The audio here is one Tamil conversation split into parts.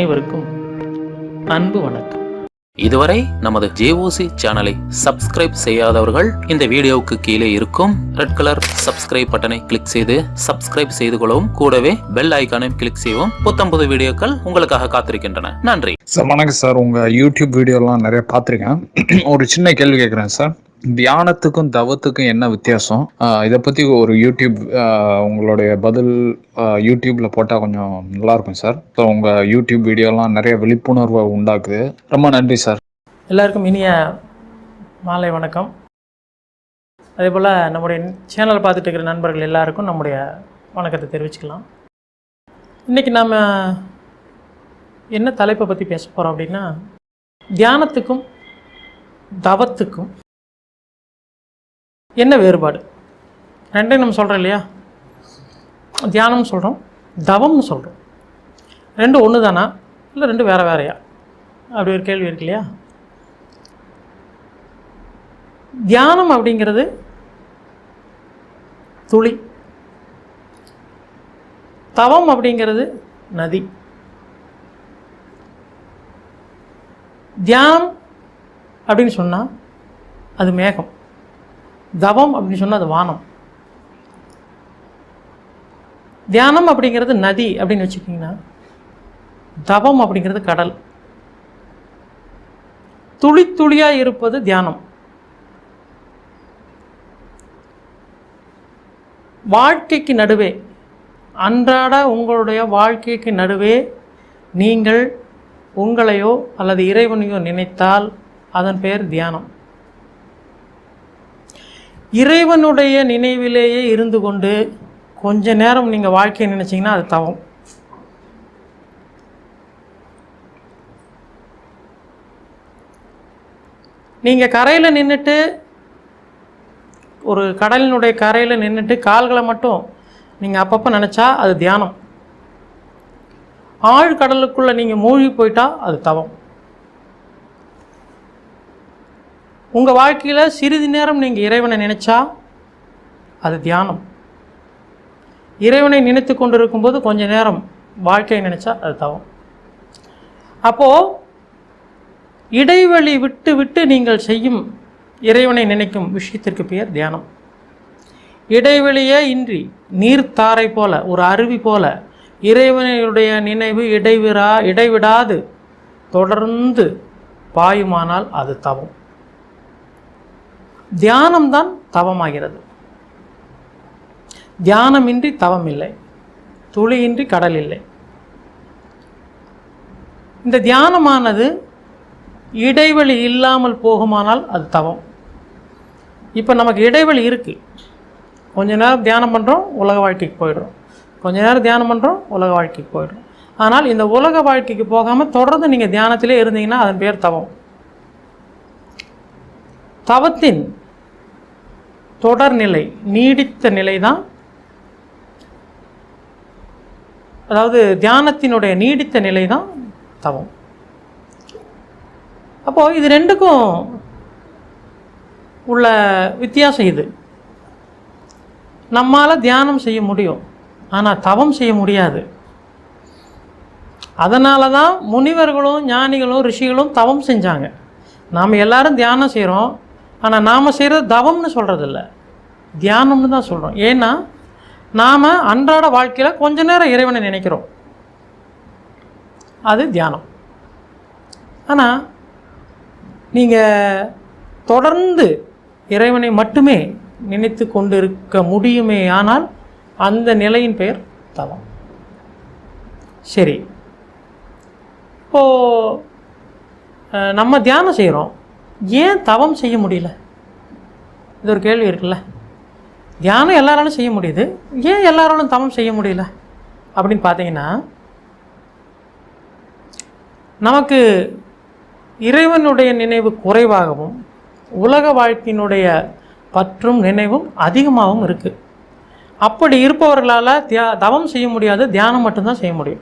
அனைவருக்கும் அன்பு வணக்கம். இதுவரை நமது ஜேஓசி சேனலை சப்ஸ்கிரைப் செய்யாதவர்கள் இந்த வீடியோவுக்கு கீழே இருக்கும் ரெட் கலர் சப்ஸ்கிரைப் பட்டனை கிளிக் செய்து சப்ஸ்கிரைப் செய்து கொள்ளவும் கூடவே பெல் ஐகானையும் கிளிக் செய்யவும் புத்தம்புது வீடியோக்கள் உங்களுக்காக காத்திருக்கின்றன. நன்றி. சார் வணக்கம் சார். உங்கள் யூடியூப் வீடியோலாம் நிறைய பார்த்துருக்கேன். ஒரு சின்ன கேள்வி கேட்குறேன் சார். தியானத்துக்கும் தவத்துக்கும் என்ன வித்தியாசம்? இதை பற்றி ஒரு யூடியூப் உங்களுடைய பதில் யூடியூப்பில் போட்டால் கொஞ்சம் நல்லாயிருக்கும் சார். ஸோ உங்கள் யூடியூப் வீடியோலாம் நிறைய விழிப்புணர்வை உண்டாக்குது. ரொம்ப நன்றி சார். எல்லாருக்கும் இனிய மாலை வணக்கம். அதே போல் நம்முடைய சேனலை பார்த்துட்டு இருக்கிற நண்பர்கள் எல்லாருக்கும் நம்முடைய வணக்கத்தை தெரிவிச்சுக்கலாம். இன்றைக்கி நாம் என்ன தலைப்பை பற்றி பேச போகிறோம் அப்படின்னா தியானத்துக்கும் தவத்துக்கும் என்ன வேறுபாடு? ரெண்டையும் நம்ம சொல்கிறோம் இல்லையா? தியானம்னு சொல்கிறோம் தவம்னு சொல்கிறோம் ரெண்டு ஒன்று தானா இல்லை ரெண்டு வேறு வேறையா? அப்படி ஒரு கேள்வி இருக்கு இல்லையா? தியானம் அப்படிங்கிறது துளி. தவம் அப்படிங்கிறது நதி. தியானம் அப்படின்னு சொன்னால் அது மேகம். தவம் அப்படின்னு சொன்னால் அது வானம். தியானம் அப்படிங்கிறது நதி அப்படின்னு வச்சுக்கிங்கன்னா தவம் அப்படிங்கிறது கடல். துளி துளியாக இருப்பது தியானம். வாழ்க்கைக்கு நடுவே அன்றாட உங்களுடைய வாழ்க்கைக்கு நடுவே நீங்கள் உங்களையோ அல்லது இறைவனையோ நினைத்தால் அதன் பெயர் தியானம். இறைவனுடைய நினைவிலேயே இருந்து கொண்டு கொஞ்ச நேரம் நீங்கள் வாழ்க்கையை நினச்சிங்கன்னா அது தவம். நீங்கள் கரையில் நின்றுட்டு ஒரு கடலினுடைய கரையில் நின்றுட்டு கால்களை மட்டும் நீங்கள் அப்பப்போ நினச்சா அது தியானம். ஆழ்கடலுக்குள்ளே நீங்கள் மூழ்கி போயிட்டால் அது தவம். உங்கள் வாழ்க்கையில் சிறிது நேரம் நீங்கள் இறைவனை நினச்சா அது தியானம். இறைவனை நினைத்து கொண்டு இருக்கும்போது கொஞ்ச நேரம் வாழ்க்கையை நினச்சா அது தவம். அப்போது இடைவெளி விட்டு விட்டு நீங்கள் செய்யும் இறைவனை நினைக்கும் விஷயத்திற்கு பெயர் தியானம். இடைவெளியே இன்றி நீர்த்தாரை போல ஒரு அருவி போல இறைவனுடைய நினைவு இடைவிடா இடைவிடாது தொடர்ந்து பாயுமானால் அது தவம். தியானம்தான் தவமாகிறது. தியானமின்றி தவம் இல்லை துளியின்றி கடல் இல்லை இந்த தியானமானது இடைவெளி இல்லாமல் போகுமானால் அது தவம். இப்போ நமக்கு இடைவெளி இருக்குது கொஞ்ச நேரம் தியானம் பண்ணுறோம் உலக வாழ்க்கைக்கு போயிடுறோம். கொஞ்ச நேரம் தியானம் பண்ணுறோம் உலக வாழ்க்கைக்கு போயிடுறோம். ஆனால் இந்த உலக வாழ்க்கைக்கு போகாமல் தொடர்ந்து நீங்கள் தியானத்திலே இருந்தீங்கன்னா அதன் பேர் தவம். தவத்தின் தொடர்நிலை நீடித்த நிலை தான் அதாவது தியானத்தினுடைய நீடித்த நிலை தான் தவம். அப்போது இது ரெண்டுக்கும் உள்ள வித்தியாசம் இது. நம்மால் தியானம் செய்ய முடியும் ஆனால் தவம் செய்ய முடியாது. அதனால தான் முனிவர்களும் ஞானிகளும் ரிஷிகளும் தவம் செஞ்சாங்க. நாம் எல்லாரும் தியானம் செய்கிறோம் ஆனால் நாம் செய்கிறது தவம்னு சொல்கிறதில்ல தியானம்னு தான் சொல்கிறோம் ஏன்னா நாம் அன்றாட வாழ்க்கையில் கொஞ்ச நேரம் இறைவனை நினைக்கிறோம். அது தியானம். ஆனால் நீங்கள் தொடர்ந்து இறைவனை மட்டுமே நினைத்து கொண்டிருக்க முடியுமே ஆனால் அந்த நிலையின் பெயர் தவம். சரி. இப்போது நம்ம தியானம் செய்கிறோம் ஏன் தவம் செய்ய முடியல? இது ஒரு கேள்வி இருக்குல்ல. தியானம் எல்லாராலும் செய்ய முடியுது. ஏன் எல்லாராலும் தவம் செய்ய முடியல? அப்படின்னு பார்த்தீங்கன்னா நமக்கு இறைவனுடைய நினைவு குறைவாகவும் உலக வாழ்க்கையினுடைய பற்றும் நினைவும் அதிகமாகவும் இருக்குது அப்படி இருப்பவர்களால் தியா தவம் செய்ய முடியாது தியானம் மட்டும்தான் செய்ய முடியும்.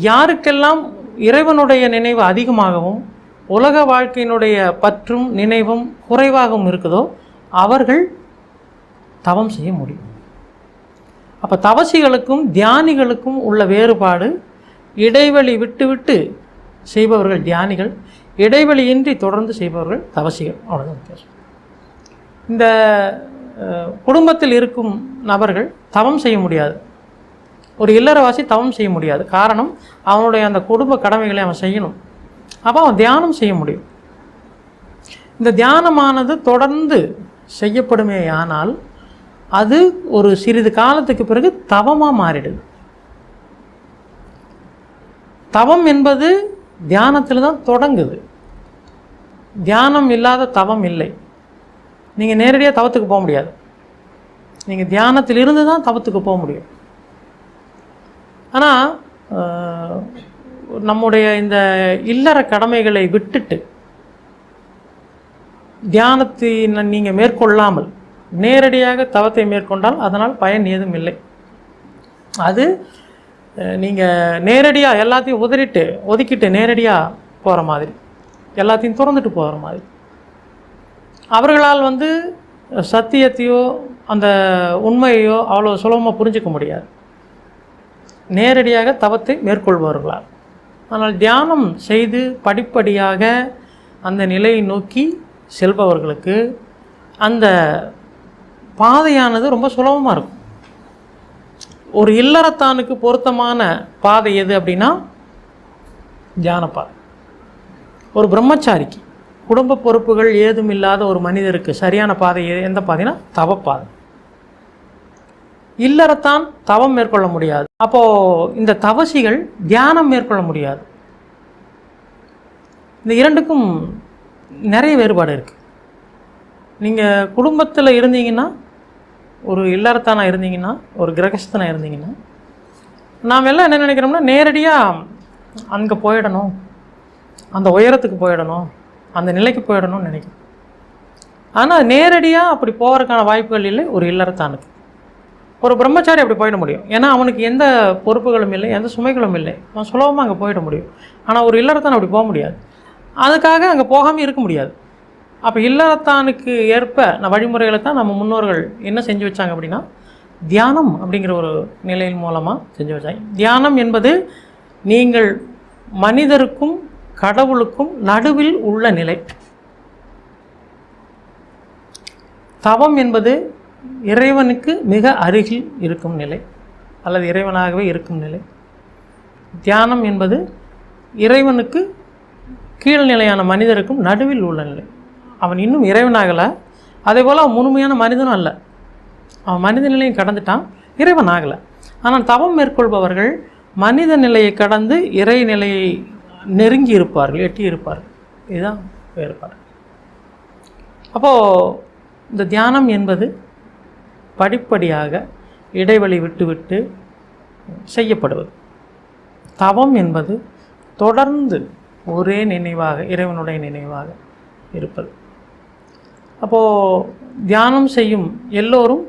யாருக்கெல்லாம் இறைவனுடைய நினைவு அதிகமாகவும் உலக வாழ்க்கையினுடைய பற்றும் நினைவும் குறைவாகவும் இருக்குதோ அவர்கள் தவம் செய்ய முடியும். அப்போ தவசிகளுக்கும் தியானிகளுக்கும் உள்ள வேறுபாடு இடைவெளி விட்டுவிட்டு செய்பவர்கள் தியானிகள் இடைவெளியின்றி தொடர்ந்து செய்பவர்கள் தவசிகள். அவ்வளோதான் வித்தியாசம். இந்த குடும்பத்தில் இருக்கும் நபர்கள் தவம் செய்ய முடியாது. ஒரு இல்லறவாசி தவம் செய்ய முடியாது. காரணம் அவனுடைய அந்த குடும்ப கடமைகளை அவன் செய்யணும். அப்போ அவன் தியானம் செய்ய முடியும். இந்த தியானமானது தொடர்ந்து செய்யப்படுமே ஆனால் அது ஒரு சிறிது காலத்துக்கு பிறகு தவமாக மாறிடுது. தவம் என்பது தியானத்தில் தான் தொடங்குது. தியானம் இல்லாத தவம் இல்லை. நீங்கள் நேரடியாக தவத்துக்கு போக முடியாது. நீங்கள் தியானத்தில் இருந்து தான் தவத்துக்கு போக முடியும். ஆனால் நம்முடைய இந்த இல்லற கடமைகளை விட்டுட்டு தியானத்தை நீங்கள் மேற்கொள்ளாமல் நேரடியாக தவத்தை மேற்கொண்டால் அதனால் பயன் ஏதும் இல்லை. அது நீங்கள் நேரடியாக எல்லாத்தையும் உதறிட்டு ஒதுக்கிட்டு நேரடியாக போகிற மாதிரி எல்லாத்தையும் திறந்துட்டு போகிற மாதிரி. அவர்களால் வந்து சத்தியத்தையோ அந்த உண்மையையோ அவ்வளோ சுலபமாக புரிஞ்சிக்க முடியாது. நேரடியாக தவத்தை மேற்கொள்பவர்களால். ஆனால் தியானம் செய்து படிப்படியாக அந்த நிலையை நோக்கி செல்பவர்களுக்கு அந்த பாதையானது ரொம்ப சுலபமாக இருக்கும். ஒரு இல்லறத்தானுக்கு பொருத்தமான பாதை எது அப்படின்னா தியான பாதை ஒரு பிரம்மச்சாரிக்கு குடும்ப பொறுப்புகள் ஏதும் இல்லாத ஒரு மனிதருக்கு சரியான பாதை எந்த பாதைனா தவப்பாதை. இல்லறத்தான் தவம் மேற்கொள்ள முடியாது. அப்போ இந்த தவசிகள் தியானம் மேற்கொள்ள முடியாது. இந்த இரண்டுக்கும் நிறைய வேறுபாடு இருக்குது நீங்கள் குடும்பத்தில் இருந்தீங்கன்னா ஒரு இல்லறத்தானா இருந்தீங்கன்னா ஒரு கிரகஸ்தனாக இருந்தீங்கன்னா நாம் எல்லாம் என்ன நினைக்கிறோம்னா நேரடியாக அங்கே போயிடணும். அந்த உயரத்துக்கு போயிடணும். அந்த நிலைக்கு போயிடணும்னு நினைக்கிறோம். ஆனால் நேரடியாக அப்படி போகிறதுக்கான வாய்ப்புகள் இல்லை ஒரு இல்லறத்தானுக்கு. ஒரு பிரம்மச்சாரி அப்படி போயிட முடியும். ஏன்னா அவனுக்கு எந்த பொறுப்புகளும் இல்லை எந்த சுமைகளும் இல்லை. அவன் சுலபமாக அங்கே போயிட முடியும். ஆனால் ஒரு இல்லறத்தான் அப்படி போக முடியாது. அதுக்காக அங்கே போகாமல் இருக்க முடியாது. அப்போ இல்லறத்தானுக்கு ஏற்ப நான் வழிமுறைகளை தான் நம்ம முன்னோர்கள் என்ன செஞ்சு வச்சாங்க அப்படின்னா தியானம் அப்படிங்கிற ஒரு நிலையின் மூலமாக செஞ்சு வச்சாங்க. தியானம் என்பது நீங்கள் மனிதருக்கும் கடவுளுக்கும் நடுவில் உள்ள நிலை. தவம் என்பது இறைவனுக்கு மிக அருகில் இருக்கும் நிலை அல்லது இறைவனாகவே இருக்கும் நிலை. தியானம் என்பது இறைவனுக்கு கீழ்நிலையான மனிதருக்கும் நடுவில் உள்ள நிலை. அவன் இன்னும் இறைவனாகலை. அதே போல் அவன் முழுமையான மனிதனும் அல்ல. அவன் மனித நிலையும் கடந்துட்டான் இறைவன் ஆகலை ஆனால் தவம் மேற்கொள்பவர்கள் மனித நிலையை கடந்து இறை நிலையை நெருங்கி இருப்பார்கள் எட்டி இருப்பார்கள். இதுதான் வேறுபாடு. அப்போது இந்த தியானம் என்பது படிப்படியாக இடைவெளி விட்டுவிட்டு செய்யப்படுவது. தவம் என்பது தொடர்ந்து ஒரே நினைவாக இறைவனுடைய நினைவாக இருப்பது. அப்போது தியானம் செய்யும் எல்லோரும்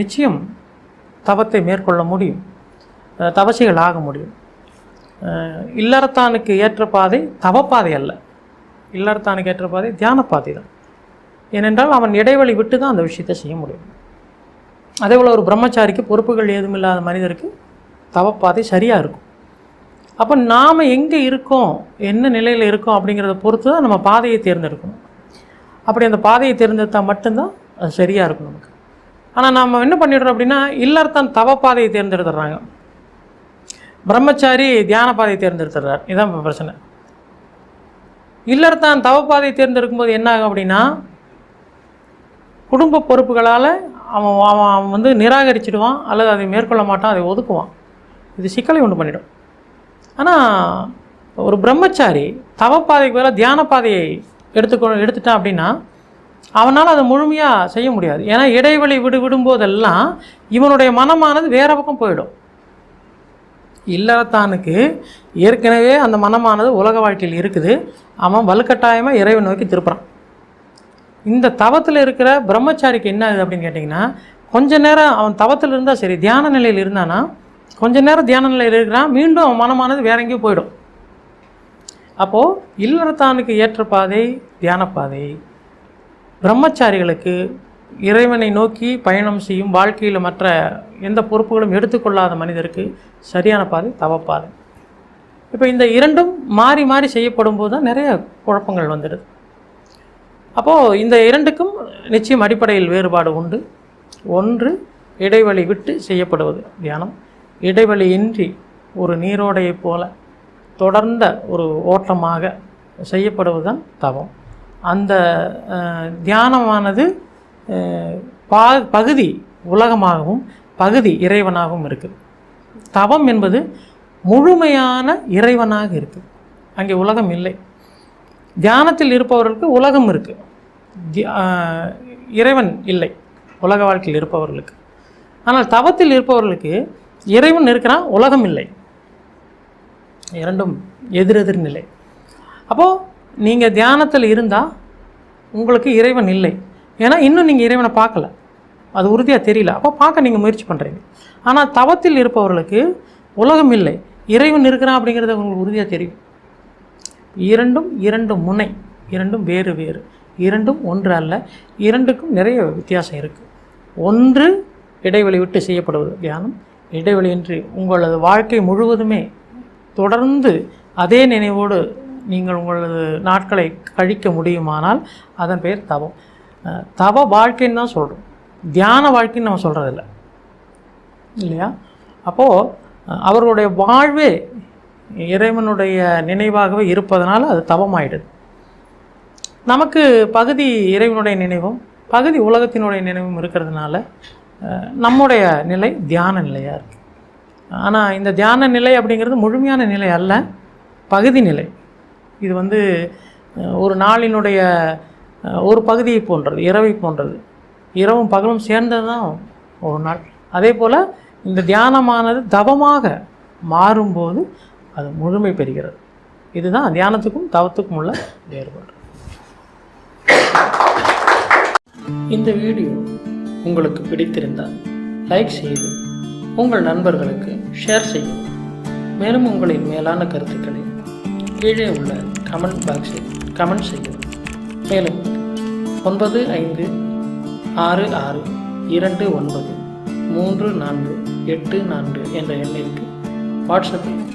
நிச்சயம் தவத்தை மேற்கொள்ள முடியும். தவசிகள் ஆக முடியும். இல்லறத்தானுக்கு ஏற்ற பாதை தவப்பாதை அல்ல. இல்லறத்தானுக்கு ஏற்ற பாதை தியான பாதை தான். ஏனென்றால் அவன் இடைவெளி விட்டு தான் அந்த விஷயத்தை செய்ய முடியும். அதே போல் ஒரு பிரம்மச்சாரிக்கு பொறுப்புகள் ஏதும் இல்லாத மனிதருக்கு தவப்பாதை சரியாக இருக்கும். அப்போ நாம் எங்கே இருக்கோம்? என்ன நிலையில் இருக்கோம்? அப்படிங்கிறத பொறுத்து தான் நம்ம பாதையை தேர்ந்தெடுக்கணும். அப்படி அந்த பாதையை தேர்ந்தெடுத்தால் மட்டும்தான் அது சரியாக இருக்கும் நமக்கு. ஆனால் நாம் என்ன பண்ணிடுறோம் அப்படின்னா இல்லறத்தான் தவப்பாதையை தேர்ந்தெடுத்துடுறாங்க பிரம்மச்சாரி தியான பாதையை தேர்ந்தெடுத்துடுறார் இதுதான் பிரச்சனை. இல்லறத்தான் தவப்பாதையை தேர்ந்தெடுக்கும் போது என்ன ஆகும் அப்படின்னா குடும்ப பொறுப்புகளால் அவன் அவன் அவன் வந்து நிராகரிச்சிடுவான் அல்லது அதை மேற்கொள்ள மாட்டான் அதை ஒதுக்குவான். இது சிக்கலை உண்டு பண்ணிடும். ஆனால் ஒரு பிரம்மச்சாரி தவப்பாதைக்கு பதிலாக தியான பாதையை எடுத்துக்கொ எடுத்துட்டான் அப்படின்னா அவனால் அதை முழுமையாக செய்ய முடியாது. ஏன்னா இடைவெளி விடு விடும்போதெல்லாம் இவனுடைய மனமானது வேற பக்கம் போயிடும். இல்லறத்தானுக்கு ஏற்கனவே அந்த மனமானது உலக வாழ்க்கையில் இருக்குது. அவன் வலுக்கட்டாயமாக இறைவன் நோக்கி திருப்புறான். இந்த தவத்தில் இருக்கிற பிரம்மச்சாரிக்கு என்ன ஆகுது அப்படின்னு கேட்டிங்கன்னா கொஞ்ச நேரம் அவன் தவத்தில் இருந்தால் சரி தியான நிலையில் இருந்தானா கொஞ்ச நேரம் தியான நிலையில் இருக்கிறான் மீண்டும் அவன் மனமானது வேற எங்கேயும் போயிடும். அப்போது இல்லறத்தானுக்கு ஏற்ற பாதை தியான பாதை. பிரம்மச்சாரிகளுக்கு இறைவனை நோக்கி பயணம் செய்யும் வாழ்க்கையில் மற்ற எந்த பொறுப்புகளும் எடுத்துக்கொள்ளாத மனிதருக்கு சரியான பாதை தவப்பாதை இப்போ இந்த இரண்டும் மாறி மாறி செய்யப்படும் போது தான் நிறைய குழப்பங்கள் வந்துடுது. அப்போது இந்த இரண்டுக்கும் நிச்சயம் அடிப்படையில் வேறுபாடு உண்டு. ஒன்று இடைவெளி விட்டு செய்யப்படுவது தியானம். இடைவெளியின்றி ஒரு நீரோடையைப் போல தொடர்ந்த ஒரு ஓட்டமாக செய்யப்படுவதுதான் தவம். அந்த தியானமானது பா பகுதி உலகமாகவும் பகுதி இறைவனாகவும் இருக்குது. தவம் என்பது முழுமையான இறைவனாக இருக்குது. அங்கே உலகம் இல்லை. தியானத்தில் இருப்பவர்களுக்கு உலகம் இருக்குது இறைவன் இல்லை. உலக வாழ்க்கையில் இருப்பவர்களுக்கு. ஆனால் தவத்தில் இருப்பவர்களுக்கு இறைவன் இருக்கிறான் உலகம் இல்லை. இரண்டும் எதிரெதிர் நிலை. அப்போது நீங்கள் தியானத்தில் இருந்தால் உங்களுக்கு இறைவன் இல்லை. ஏன்னா இன்னும் நீங்கள் இறைவனை பார்க்கல. அது உறுதியாக தெரியல. அப்போ பார்க்க நீங்கள் முயற்சி பண்ணுறீங்க ஆனால் தவத்தில் இருப்பவர்களுக்கு உலகம் இல்லை. இறைவன் இருக்கிறான் அப்படிங்கிறது உங்களுக்கு உறுதியாக தெரியும். இரண்டும் இரண்டு முனை இரண்டும் வேறு வேறு. இரண்டும் ஒன்று அல்ல இரண்டுக்கும் நிறைய வித்தியாசம் இருக்குது ஒன்று இடைவெளி விட்டு செய்யப்படுவது தியானம் இடைவெளியின்றி உங்களது வாழ்க்கை முழுவதுமே தொடர்ந்து அதே நினைவோடு நீங்கள் உங்களது நாட்களை கழிக்க முடியுமானால் அதன் பெயர் தவம். தவ வாழ்க்கைன்னு தான் சொல்கிறோம் தியான வாழ்க்கைன்னு நம்ம சொல்கிறதில்ல இல்லையா? அப்போது அவர்களுடைய வாழ்வே இறைவனுடைய நினைவாகவே இருப்பதனால் அது தவமாயிடுது. நமக்கு பகுதி இறைவனுடைய நினைவும் பகுதி உலகத்தினுடைய நினைவும் இருக்கிறதுனால நம்முடைய நிலை தியான நிலையாக இருக்குது ஆனால் இந்த தியான நிலை அப்படிங்கிறது முழுமையான நிலை அல்ல பகுதி நிலை. இது வந்து ஒரு நாளினுடைய ஒரு பகுதியை போன்றது இரவை போன்றது. இரவும் பகலும் சேர்ந்தது தான் ஒரு நாள். அதே போல் இந்த தியானமானது தவமாக மாறும்போது அது முழுமை பெறுகிறது. இதுதான் தியானத்துக்கும் தவத்துக்கும் உள்ள வேறுபாடு. இந்த வீடியோ உங்களுக்கு பிடித்திருந்தால் லைக் செய்து உங்கள் நண்பர்களுக்கு ஷேர் செய்யும் மேலும் உங்களின் மேலான கருத்துக்களை கீழே உள்ள கமெண்ட் பாக்ஸில் கமெண்ட் செய்யும் மேலும் ஒன்பது ஐந்து ஆறு ஆறு இரண்டு ஒன்பது மூன்று நான்கு எட்டு நான்கு என்ற எண்ணிற்கு வாட்ஸ்அப்பில்